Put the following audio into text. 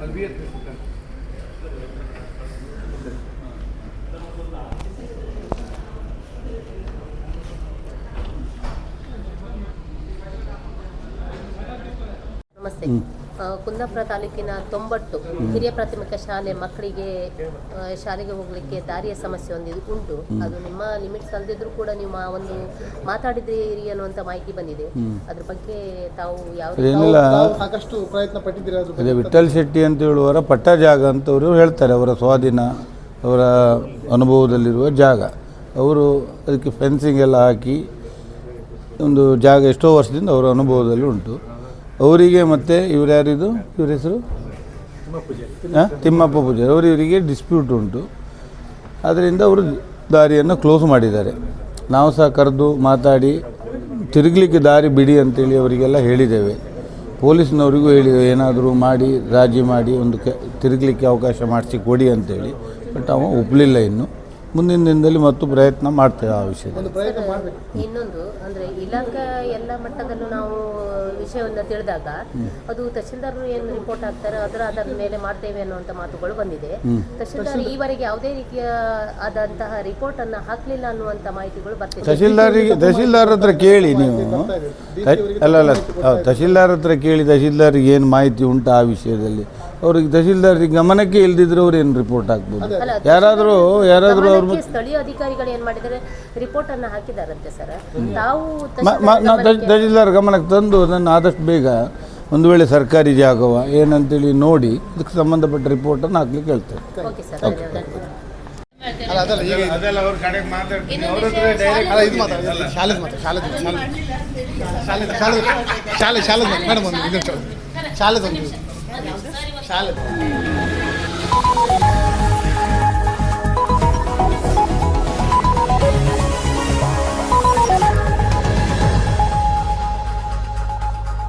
Ответ, ನಮಸ್ತೆ. ಕುಂದಾಪುರ ತಾಲೂಕಿನ ತೊಂಬತ್ತು ಹಿರಿಯ ಪ್ರಾಥಮಿಕ ಶಾಲೆ ಮಕ್ಕಳಿಗೆ ಶಾಲೆಗೆ ಹೋಗಲಿಕ್ಕೆ ದಾರಿಯ ಸಮಸ್ಯೆ ಒಂದು ಉಂಟು. ಅದು ನಿಮ್ಮ ಲಿಮಿಟ್ಸ್ ಅಲ್ಲದಿದ್ರು ಕೂಡ ನಿಮ್ಮ ಒಂದು ಒಂದು ಮಾತಾಡಿದ್ದೀರಿ ಅನ್ನುವಂಥ ಮಾಹಿತಿ ಬಂದಿದೆ. ಅದ್ರ ಬಗ್ಗೆ ತಾವು ಯಾವ ಸಾಕಷ್ಟು ಪ್ರಯತ್ನ ಪಟ್ಟಿದ್ದೀರಾ ವಿಠಲ್ ಶೆಟ್ಟಿ ಅಂತ ಹೇಳುವವರ ಪಟ್ಟ ಜಾಗ ಅಂತವರು ಹೇಳ್ತಾರೆ. ಅವರ ಸ್ವಾಧೀನ ಅವರ ಅನುಭವದಲ್ಲಿರುವ ಜಾಗ. ಅವರು ಅದಕ್ಕೆ ಫೆನ್ಸಿಂಗ್ ಎಲ್ಲ ಹಾಕಿ ಒಂದು ಜಾಗ ಎಷ್ಟೋ ವರ್ಷದಿಂದ ಅವರ ಅನುಭವದಲ್ಲಿ ಉಂಟು. ಅವರಿಗೆ ಮತ್ತು ಇವ್ರು ಯಾರಿದು? ಇವ್ರ ಹೆಸರು? ತಿಮ್ಮಪ್ಪ ಪೂಜಾರಿ. ಅವರು ಇವರಿಗೆ ಡಿಸ್ಪ್ಯೂಟ್ ಉಂಟು. ಆದ್ದರಿಂದ ಅವರು ದಾರಿಯನ್ನು ಕ್ಲೋಸ್ ಮಾಡಿದ್ದಾರೆ. ನಾವು ಸಹ ಕರೆದು ಮಾತಾಡಿ, ತಿರುಗಲಿಕ್ಕೆ ದಾರಿ ಬಿಡಿ ಅಂತೇಳಿ ಅವರಿಗೆಲ್ಲ ಹೇಳಿದ್ದೇವೆ. ಪೊಲೀಸ್ನವರಿಗೂ ಹೇಳಿದ್ದೇವೆ, ಏನಾದರೂ ಮಾಡಿ, ರಾಜಿ ಮಾಡಿ, ಒಂದು ಕೆ, ತಿರುಗಲಿಕ್ಕೆ ಅವಕಾಶ ಮಾಡಿಸಿ ಕೊಡಿ ಅಂತೇಳಿ. ಬಟ್ ಅವ ಒಪ್ಪಲಿಲ್ಲ ಇನ್ನು. ಮುಂದಿನ ದಿನದಲ್ಲಿ ಮತ್ತು ಪ್ರಯತ್ನ ಮಾಡ್ತೇವೆ ಆ ವಿಷಯದಲ್ಲಿ. ಒಂದು ಪ್ರಯತ್ನ ಮಾಡಬೇಕು. ಇನ್ನೊಂದು ಅಂದ್ರೆ ಇಲಾಖಾ ಎಲ್ಲ ಮಟ್ಟದಲ್ಲೂ ನಾವು ವಿಷಯವನ್ನ ತಿಳಿದಾಗ ಅದು ತಹಶೀಲ್ದಾರರು ಏನು ರಿಪೋರ್ಟ್ ಹಾಕ್ತಾರೆ ಅದರ ಅದರ ಮೇಲೆ ಮಾಡ್ತೇವೆ ಅನ್ನುವಂಥ ಮಾತುಗಳು ಬಂದಿದೆ. ತಹಶೀಲ್ದಾರ್ ಈವರೆಗೆ ಯಾವುದೇ ರೀತಿಯ ಆದಂತಹ ರಿಪೋರ್ಟ್ ಅನ್ನ ಹಾಕ್ಲಿಲ್ಲ ಅನ್ನುವಂಥ ಮಾಹಿತಿಗಳು ಬರ್ತಿದೆ. ತಹಶೀಲ್ದಾರಿಗೆ ತಹಶೀಲ್ದಾರ್ ಹತ್ರ ಕೇಳಿ ನೀವು. ಅಲ್ಲ ಅಲ್ಲ ತಹಶೀಲ್ದಾರ್ ಹತ್ರ ಕೇಳಿ ತಹಶೀಲ್ದಾರಿಗೆ ಏನು ಮಾಹಿತಿ ಉಂಟು ಆ ವಿಷಯದಲ್ಲಿ? ಅವ್ರಿಗೆ ತಹಶೀಲ್ದಾರ್ ಗಮನಕ್ಕೆ ಇಲ್ದಿದ್ರೆ ಅವ್ರು ಏನು ರಿಪೋರ್ಟ್ ಆಗ್ಬೋದು ಯಾರಾದರೂ ಯಾರಾದರೂ ಅವ್ರ ಸ್ಥಳೀಯ ಅಧಿಕಾರಿಗಳು ಏನು ಮಾಡಿದರೆ ರಿಪೋರ್ಟ್ ಅನ್ನು ಹಾಕಿದಾರಂತೆ ಸರ್ ತಾವು ತಹಶೀಲ್ದಾರ್ ಗಮನಕ್ಕೆ ತಂದು ಅದನ್ನು ಆದಷ್ಟು ಬೇಗ ಒಂದು ವೇಳೆ ಸರ್ಕಾರಿ ಜಾಗವ ಏನಂತೇಳಿ ನೋಡಿ ಅದಕ್ಕೆ ಸಂಬಂಧಪಟ್ಟ ರಿಪೋರ್ಟನ್ನು ಹಾಕ್ಲಿಕ್ಕೆ ಹೇಳ್ತೇವೆ ಓಕೆ ಸರ್ ಧನ್ಯವಾದ ಅಲ್ಲ ಅದಲ್ಲ ಶಾಲೆ ಶಾಲೆ ಶಾಲೆ ಶಾಲೆ ಶಾಲೆ ಶಾಲೆ ಇದು ಶಾಲೆ ಶಾಲೆ ಶಾಲೆ ಶಾಲೆ ಶಾಲೆ ಶಾಲೆ ಶಾಲೆ εξάλεπτο.